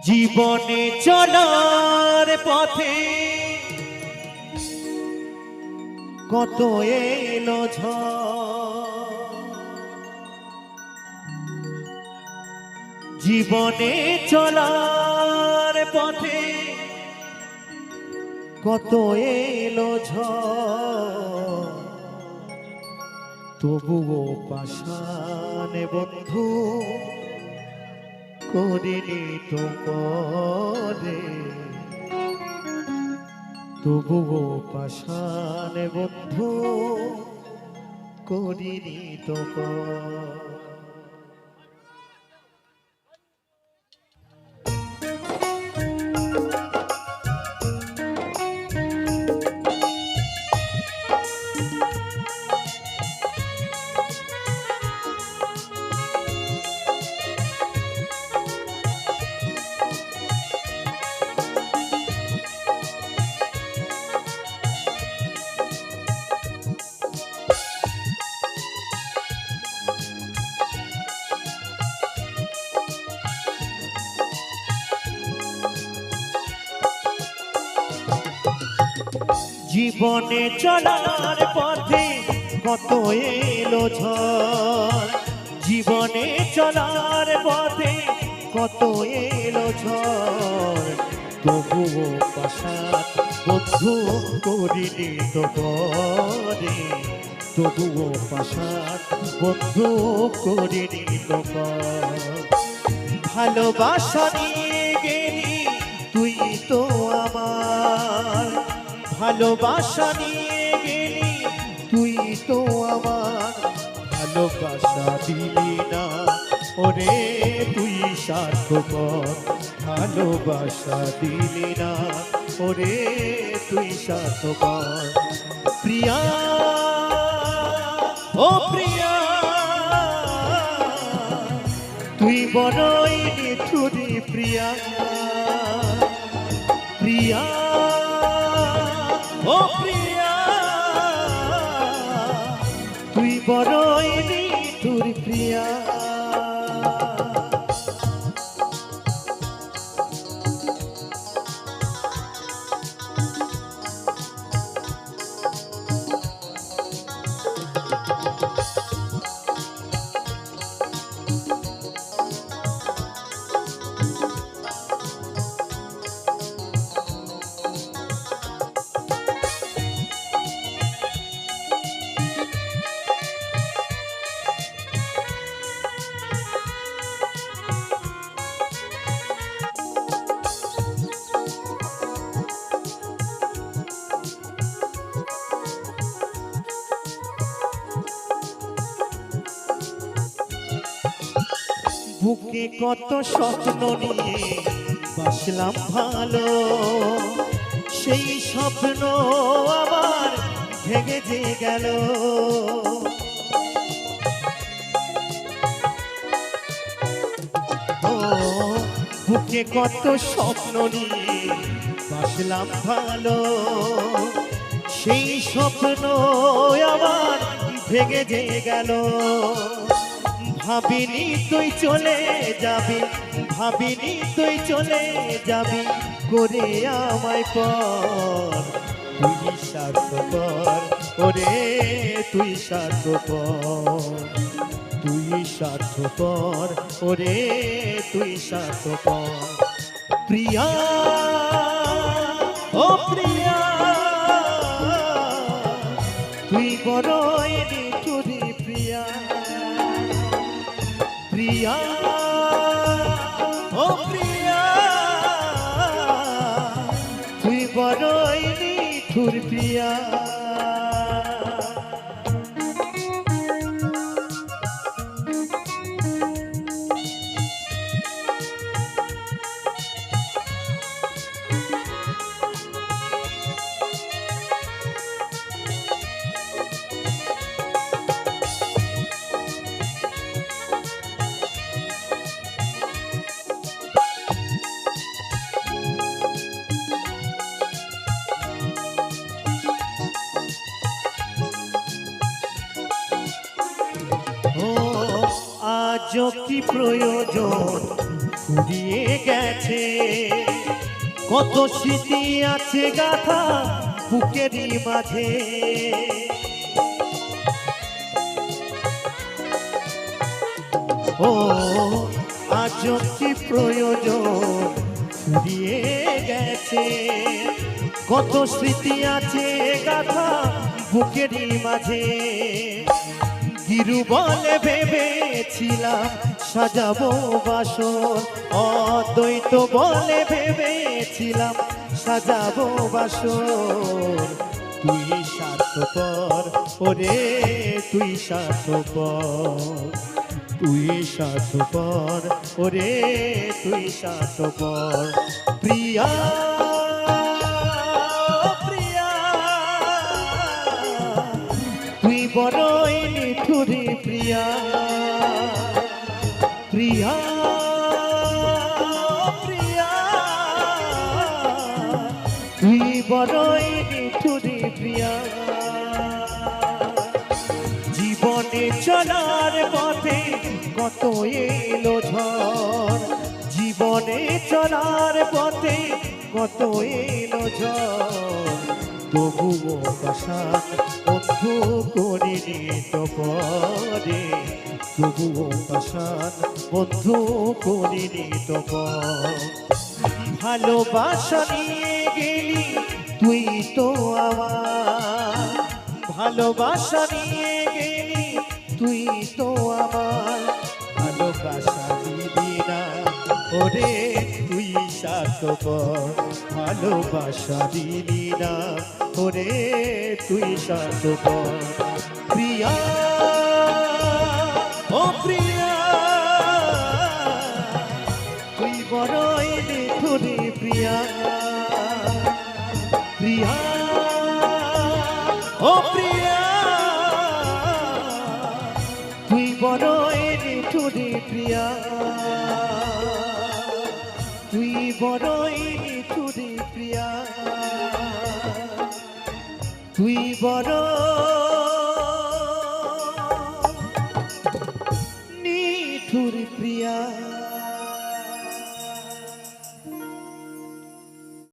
জীবনে চলার পথে কত এলো জীবনে চলার পথে কত এলো তবুও পাশানে বন্ধু করিনি তোমারে। তবুও পাশানে বন্ধু করিনি তো জীবনে চলার পথে কত এলো ঝড়। জীবনে চলার পথে কত এলো ঝড়। তবুও পাশাত বন্ধু করিনি তো পরে। তবুও পাশাত বন্ধু করিনি তো পর। ভালোবাসা নিয়ে ভালোবাসা নিয়ে গেলি। তুই তো আমার ভালোবাসা দিলি না। ওরে, তুই স্বার্থপর ভালোবাসা দিলি না। ওরে, তুই স্বার্থপর। প্রিয়া, ও প্রিয়া, তুই বড়ই নিঠুরি প্রিয়া। প্রিয়া বুকে কত স্বপ্ন নিয়ে বাসলাম ভালো। সেই স্বপ্ন আবার ভেঙে যে গেল। বুকে কত স্বপ্ন নিয়ে বাসলাম ভালো। সেই স্বপ্ন আবার ভেঙে যে গেল। ভাবিনি তুই চলে যাবি, ভাবিনি তুই চলে যাবি করে আমায় পর। তুই স্বার্থপর, ওরে তুই স্বার্থপর। তুই স্বার্থপর, ওরে তুই স্বার্থপর। প্রিয়া, ও প্রিয়া। প্রিয়া আজ কি প্রয়োজন ফুরিয়ে গেছে। কত স্মৃতি আছে গাথা বুকেরই মাঝে। ও, আজ কি প্রয়োজন ফুরিয়ে গেছে। কত স্মৃতি আছে গাথা বুকেরই মাঝে। গিরু বলে ভেবেছিলাম সাজাবো বাসর। অদ্বৈত বলে ভেবেছিলাম সাজাবো বাসর। তুই স্বার্থপর, ওরে তুই স্বার্থপর। তুই স্বার্থপর, ওরে তুই স্বার্থপর। প্রিয়া প্রিয়া, তুই বড়ই নিঠুরি প্রিয়া। প্রিয়া প্রিয়া, তুই বড়ই নিঠুরি চলার পথে কত এলো ঝড়। জীবনে চলার পথে কত এলো ঝড়। তবুও পাশান বন্ধু করিনি তো পরে তবুও পাশান বন্ধু করিনি তো ভালোবাসা নিয়ে গেলি তুই তো আমার। ভালোবাসা নিয়ে গেলি তুই তো আমার। ভালোবাসা দিবি না, ওরে তুই স্বার্থপর। ভালোবাসা দিবি না ওরে তুই স্বার্থপর প্রিয়া, ও প্রিয়া, তুই বড়ই নিঠুরি প্রিয়া। প্রিয়া, ও প্রিয়া, তুই বড়ই নিঠুরি প্রিয়া। তুই বড়ই নিঠুরি প্রিয়া। তুই বড়